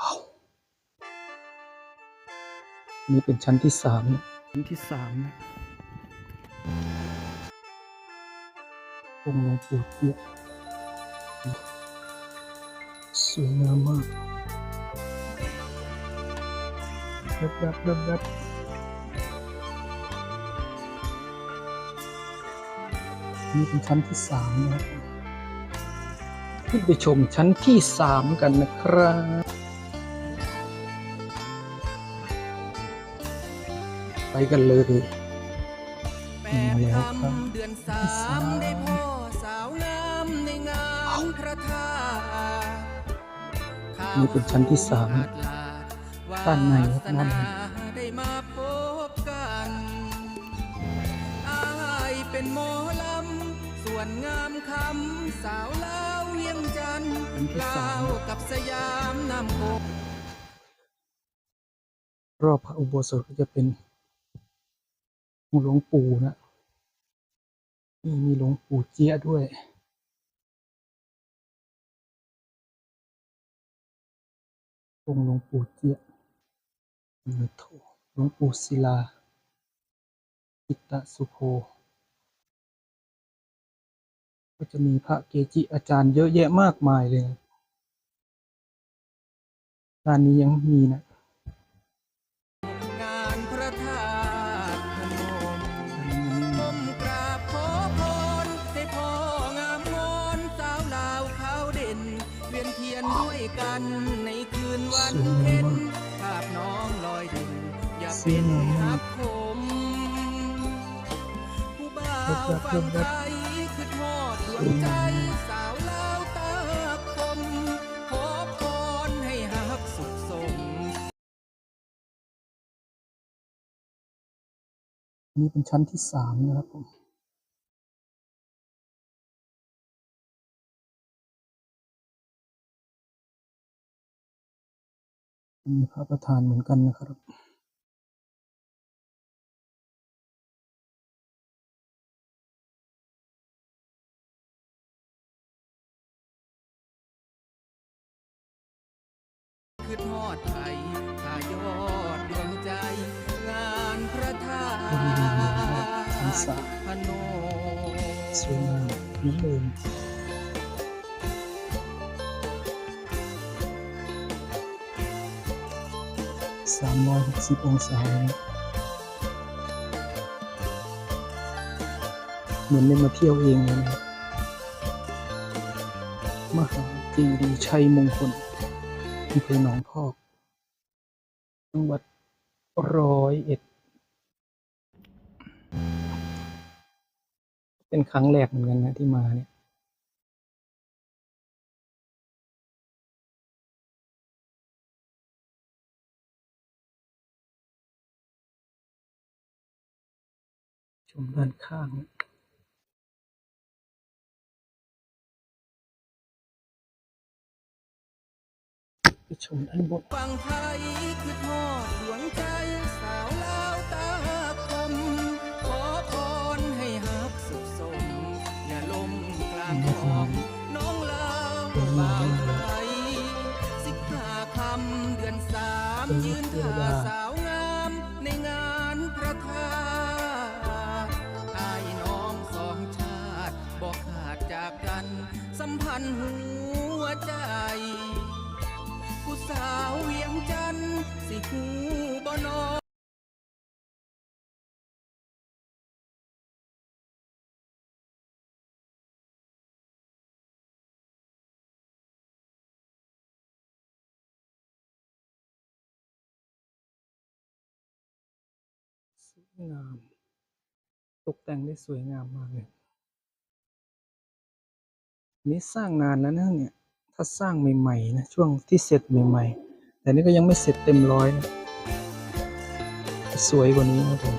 ว้าวนี่เป็นชั้นที่สามนะชั้นที่สามนะองค์หลวงปู่เตี้ยสวยงามมากรับรับรับรับนี่เป็นชั้นที่สามนะครับขึ้นไปชมชั้นที่สามกันนะครับ กันเลยแปมาดแล้วคครับำเดือนสามได้พ่อสาวงามในงานพระธาตุนี่เป็นชั้นที่สามวาด้านในครับสด้านในได้มาพบกันอายเป็นหมอลำส่วนงามคำสาวเล่าวเวียงจันทร์ชั้นที่สามเล่าวกับสยามน้ำโขงรอบพระอุโบสถก็จะเป็น หลวงปู่นะนี่มีหลวงปู่เจี๊ยด้วยองค์หลวงปู่เจี๊ยหลวงปู่ศิลาอิตตสุโภก็จะมีพระเกจิอาจารย์เยอะแยะมากมายเลยนะด้านนี้ยังมีนะ นเทียนด้วยกันในคืนวันเพ็ญภาพน้องลอยด่นอย่าเป็นหักคมผู้บ่าวฟังไทยคือทอดดวงใจสาวลาวตาคมขอพรให้หักสุขสมนี่เป็นชั้นที่สามนะครับผม มีพระประธานเหมือนกันนะครับคือทอดไทยตายอดดวงใจ งานพระธาตุพนมสวยงามนิ่ม 360 องศาเหมือนได้มาเที่ยวเองเลยมหาจีดีชัยมงคลอำเภหนองพอกจังหวัดร้อยเอ็ด เป็นครั้งแรกเหมือนกันนะที่มาเนี่ย ชมด้านข้างไปชมด้านบนฟังไทยคือทอดดวงใจสาวลาวตาคมขอพรให้หักสุขสม อย่าล้มกลางคลองน้องลาวบ่าวไทยสิบห้าคำเดือนสามยืนท่าสาว กัน สัมพันธ์หัวใจ ผู้สาวเวียงจันสิหูบ่นอสวยงาม ตกแต่งได้สวยงามมากเลย นี่สร้างนานแล้วนะเนี่ย ถ้าสร้างใหม่ๆนะช่วงที่เสร็จใหม่ๆ แต่นี่ก็ยังไม่เสร็จเต็มร้อยนะสวยกว่านี้นะผม